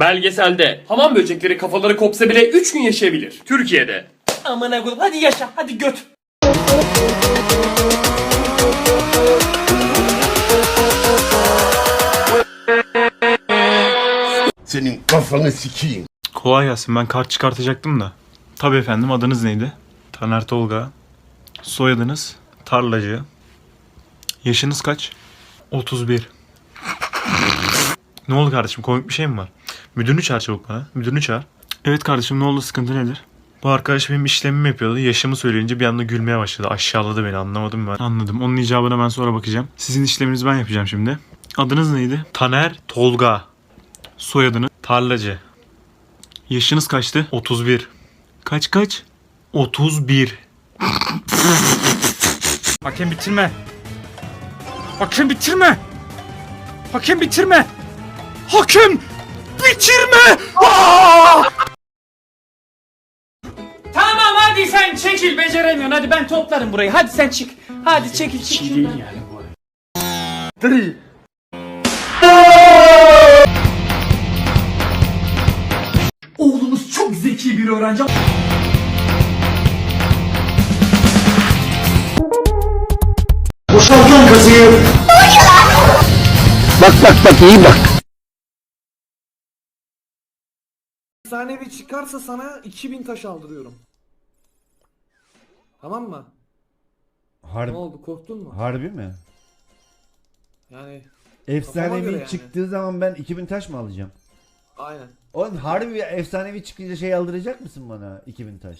Belgeselde hamam böcekleri kafaları kopsa bile 3 gün yaşayabilir. Türkiye'de. Amına koyayım hadi yaşa hadi göt. Senin kafanı sikeyim. Kolay gelsin ben kart çıkartacaktım da. Tabii efendim adınız neydi? Taner Tolga. Soyadınız? Tarlacı. Yaşınız kaç? 31. ne oldu kardeşim komik bir şey mi var? Müdürünü çağır çabuk bana. Müdürünü çağır. Evet kardeşim ne oldu sıkıntı nedir? Bu arkadaş benim işlemimi yapıyordu. Yaşımı söyleyince bir anda gülmeye başladı. Aşağıladı beni anlamadım ben. Anladım. Onun icabına ben sonra bakacağım. Sizin işleminizi ben yapacağım şimdi. Adınız neydi? Taner Tolga. Soyadını Tarlacı. Yaşınız kaçtı? 31. Kaç kaç? 31. Hakem bitirme. Hakem bitirme. Hakem bitirme. Hakem bitirme. Tamam hadi sen çekil beceremiyorsun hadi ben toplarım burayı hadi sen çık. Hadi çekil çık. şuradan. Oğlumuz çok zeki bir öğrenci. Boşalt lan kasayı. Bak bak bak iyi bak. Efsanevi çıkarsa sana 2000 taş aldırıyorum. Tamam mı? Ne Harbi, oldu korktun mu? harbi mi? Yani Efsanevi göre yani. çıktığı zaman ben 2000 taş mı alacağım? aynen. Oğlum harbi efsanevi çıkınca şey aldıracak mısın bana 2000 taş?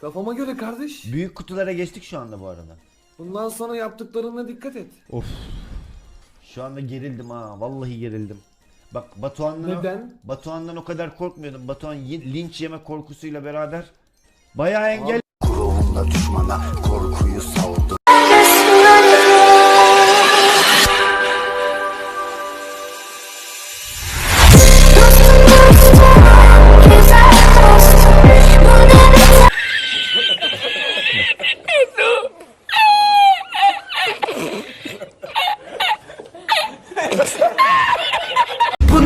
Kafama göre kardeş. Büyük kutulara geçtik şu anda bu arada. Bundan sonra yaptıklarına dikkat et. Of. Şu anda gerildim ha. Vallahi gerildim. Bak Batuhan'dan Neden? Batuhan'dan o kadar korkmuyordum. Batuhan linç yeme korkusuyla beraber bayağı engel Ruhumla düşmana korkuyu saldım.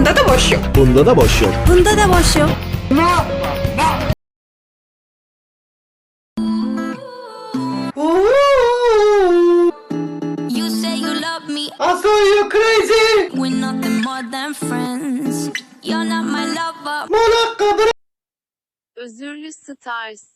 Bunda da boş yok. Bunda da boş yok. Bunda da boş yok. You say you love me. I saw you crazy. We're nothing more than friends. You're not my lover. Özürlü Stars.